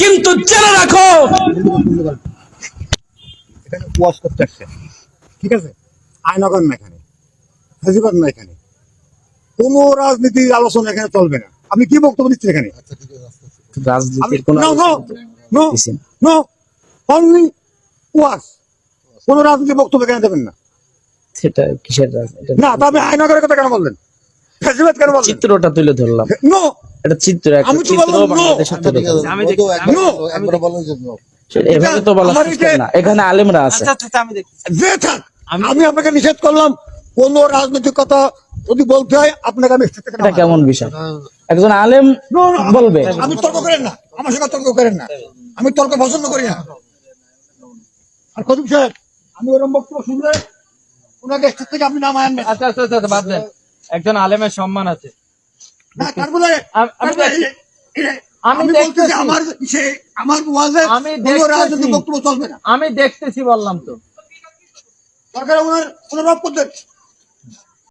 কিন্তু জেনে রাখো। ওয়াশ করতে আসছে। ঠিক আছে? আইনগর না এখানে। হাজিবাদ না এখানে। কোনো রাজনীতির আলোচনা এখানে চলবে না। আপনি কি বক্তব্য দিচ্ছেন এখানে? রাজনীতির কোন অনলি ওয়াশ। রাজনীতির বক্তব্য এখানে দেবেন না। সেটা কিসের রাজনীতি না তবে আইনগরের কথা কেন বললেন? ফেসিবাদ কেন বললেন? চিত্রটা তুলে ধরলাম। নো এটা চিত্র আমি তো এভাবে তো বলা না এখানে আলেমরা আছে। আচ্ছা আচ্ছা আমি যে থাক আমি আপনাকে নিষেধ করলাম কোন রাজনৈতিক কথা যদি বলতে হয় আপনাকে আমি এটা কেমন বিষয়? একজন আলেম বলবে। আমি তর্ক করেন না আমার সঙ্গে তর্ক করেন না। আমি তর্ক পছন্দ করি না। আর কদুম সাহেব আমি ওরম বক্তব্য শুনলে ওনাকে থেকে আপনি নাম আনবেন আচ্ছা আচ্ছা আচ্ছা বাদ দেন। একজন আলেমের সম্মান আছে। আম- দেখতেছি। আমার সে আমার ওয়াজে আমি কোনো দেখতেছি। রাজনৈতিক বক্তব্য চলবে আমি দেখতেছি বললাম তো। সরকার ওনার